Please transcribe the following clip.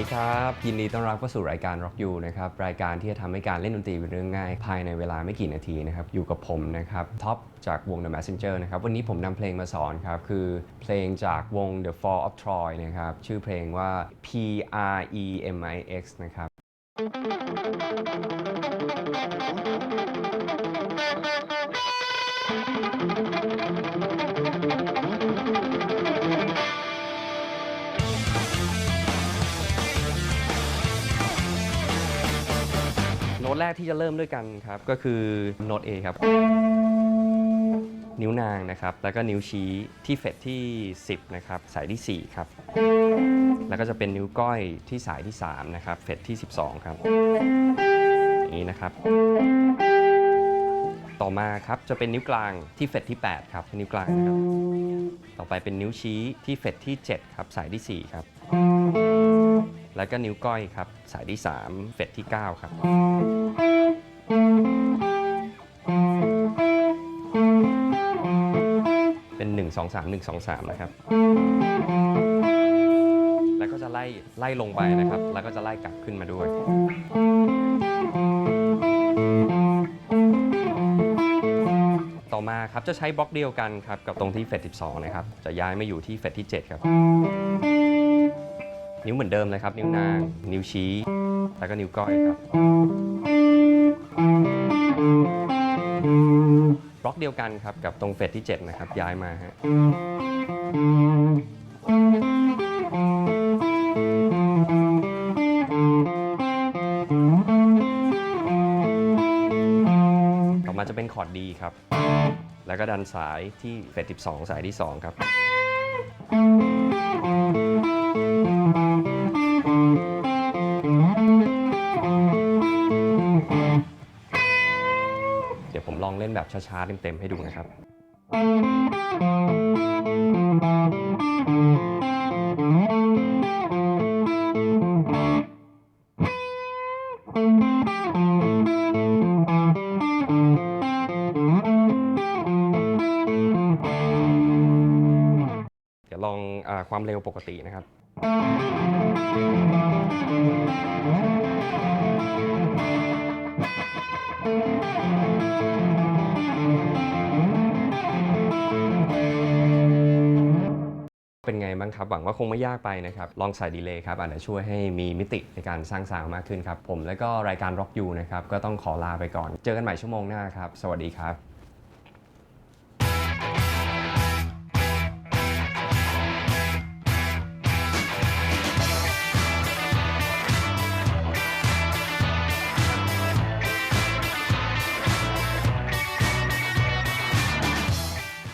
ดีครับ ยินดีต้อนรับเข้าสู่รายการ Rock You นะครับรายการที่จะทำให้การเล่นดนตรีเป็นเรื่องง่าย ภายในเวลาไม่กี่นาทีนะครับอยู่กับผมนะครับท็อปจากวง The Messenger นะครับวันนี้ผมนำเพลงมาสอนครับ คือเพลงจากวง The Fall of Troy นะครับชื่อเพลงว่า P R E M I X นะครับโน้ แรกที่จะเริ่มด้วยกันครับ ก็คือโน้ต A ครับ นิ้วนางนะครับ แล้วก็นิ้วชี้ที่เฟรตที่ 10 นะครับ สายที่ 4 ครับ แล้วก็จะเป็นนิ้วก้อยที่สายที่ 3 นะครับ เฟรตที่ 12 ครับ อย่างนี้นะครับ ต่อมาครับจะเป็นนิ้วกลางที่เฟรตที่ 8 ครับ นิ้วกลางนะครับ ต่อไปเป็นนิ้วชี้ที่เฟรตที่ 7 ครับ สายที่ 4 ครับ แล้วก็นิ้วก้อยครับ สายที่ 3 เฟรตที่ 9 ครับเป็น 1 2 3 1 2 3 นะครับ แล้วก็จะไล่ไล่ลงไปนะครับ แล้วก็จะไล่กลับขึ้นมาด้วยต่อมาครับจะใช้บล็อกเดียวกันครับกับตรงที่เฟรต12 นะครับ จะย้ายมาอยู่ที่เฟรตที่ 7 ครับ นิ้วเหมือนเดิมเลยครับ นิ้วนาง นิ้วชี้ แล้วก็นิ้วก้อยครับบล็อกเดียวกันครับกับตรงเฟสที่ 7 นะครับ ย้ายมาฮะต่อมาจะเป็นคอร์ดดีครับ แล้วก็ดันสายที่เฟส12 สายที่ 2 ครับ เดี๋ยวผมลองเล่นแบบช้าๆเต็มๆให้ดูนะครับ เดี๋ยวลองอาความเร็วปกตินะครับ เป็นไงบ้างครับ หวังว่าคงไม่ยากไปนะครับ ลองใส่ดีเลย์ครับอาจจะช่วยให้มีมิติในการสร้างสาวมากขึ้นครับ ผมและก็รายการ Rock You นะครับ ก็ต้องขอลาไปก่อน เจอกันใหม่ชั่วโมงหน้าครับ สวัสดีครับ